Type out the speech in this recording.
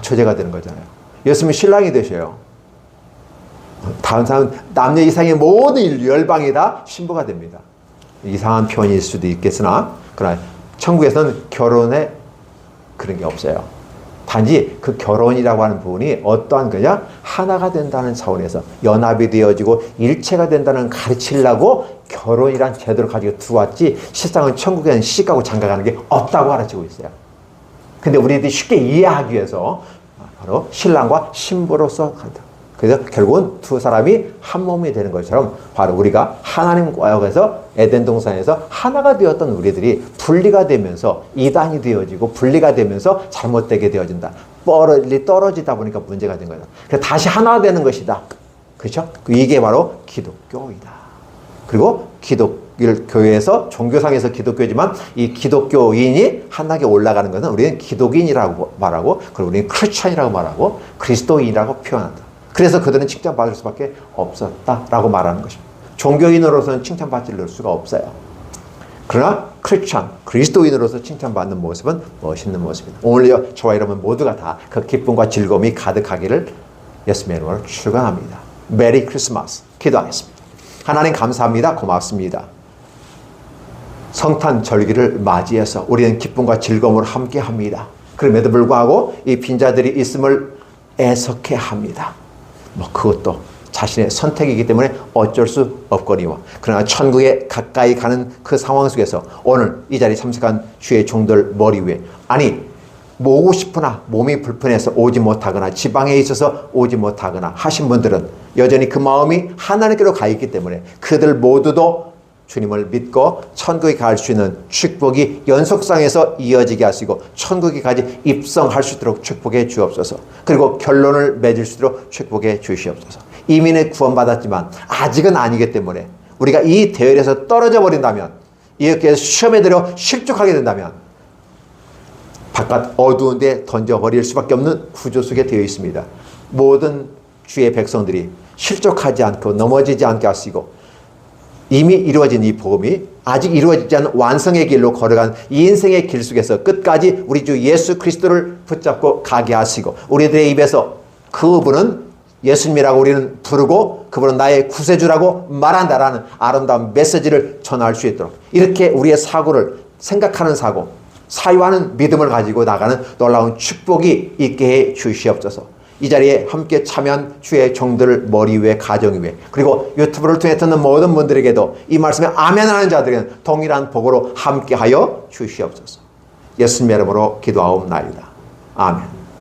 자초제가 되는 거잖아요. 예수님이 신랑이 되셔요. 다른 사람 남녀 이상의 모든 인류 열방이 다 신부가 됩니다. 이상한 표현일 수도 있겠으나 그러나 천국에서는 결혼에 그런 게 없어요. 단지 그 결혼이라고 하는 부분이 어떠한 거냐? 하나가 된다는 차원에서 연합이 되어지고 일체가 된다는 가르치려고 결혼이란 제도를 가지고 들어왔지 실상은 천국에는 시집가고 장가가는 게 없다고 가르치고 있어요. 근데 우리들이 쉽게 이해하기 위해서 바로 신랑과 신부로서 간다. 그래서 결국은 두 사람이 한 몸이 되는 것처럼 바로 우리가 하나님과여서 에덴 동산에서 하나가 되었던 우리들이 분리가 되면서 이단이 되어지고 분리가 되면서 잘못되게 되어진다. 멀리 떨어지다 보니까 문제가 된 거다. 그래서 다시 하나 되는 것이다. 그렇죠? 이게 바로 기독교이다. 그리고 기독 교 교회에서 종교상에서 기독교지만 이 기독교인이 하나게 올라가는 것은 우리는 기독인이라고 말하고 그리고 우리는 크리스천이라고 말하고 그리스도인이라고 표현한다. 그래서 그들은 칭찬받을 수밖에 없었다라고 말하는 것입니다. 종교인으로서는 칭찬받을 수가 없어요. 그러나 크리스천, 그리스도인으로서 칭찬받는 모습은 멋있는 모습입니다. 오늘 저와 여러분 모두가 다 그 기쁨과 즐거움이 가득하기를 예수님의 이름으로 축원합니다. 메리 크리스마스 기도하겠습니다. 하나님 감사합니다. 고맙습니다. 성탄 절기를 맞이해서 우리는 기쁨과 즐거움을 함께 합니다. 그럼에도 불구하고 이 빈자들이 있음을 애석해 합니다. 뭐 그것도 자신의 선택이기 때문에 어쩔 수 없거니와 그러나 천국에 가까이 가는 그 상황 속에서 오늘 이 자리에 참석한 주의 종들 머리 위에 아니 모으고 싶으나 몸이 불편해서 오지 못하거나 지방에 있어서 오지 못하거나 하신 분들은 여전히 그 마음이 하나님께로 가 있기 때문에 그들 모두도 주님을 믿고 천국에 갈 수 있는 축복이 연속상에서 이어지게 하시고 천국에까지 입성할 수 있도록 축복해 주옵소서. 그리고 결론을 맺을 수 있도록 축복해 주시옵소서. 이민의 구원받았지만 아직은 아니기 때문에 우리가 이 대열에서 떨어져 버린다면 이렇게 시험에 들어 실족하게 된다면 바깥 어두운 데 던져버릴 수밖에 없는 구조 속에 되어 있습니다. 모든 주의 백성들이 실족하지 않고 넘어지지 않게 하시고 이미 이루어진 이 복음이 아직 이루어지지 않은 완성의 길로 걸어간 이 인생의 길 속에서 끝까지 우리 주 예수 그리스도를 붙잡고 가게 하시고 우리들의 입에서 그분은 예수님이라고 우리는 부르고 그분은 나의 구세주라고 말한다라는 아름다운 메시지를 전할 수 있도록 이렇게 우리의 사고를 생각하는 사고 사유하는 믿음을 가지고 나가는 놀라운 축복이 있게 해 주시옵소서. 이 자리에 함께 참여한 주의 종들을 머리 위에 가정 위에 그리고 유튜브를 통해 듣는 모든 분들에게도 이 말씀에 아멘하는 자들에게는 동일한 복으로 함께하여 주시옵소서. 예수님의 이름으로 기도하옵나이다. 아멘.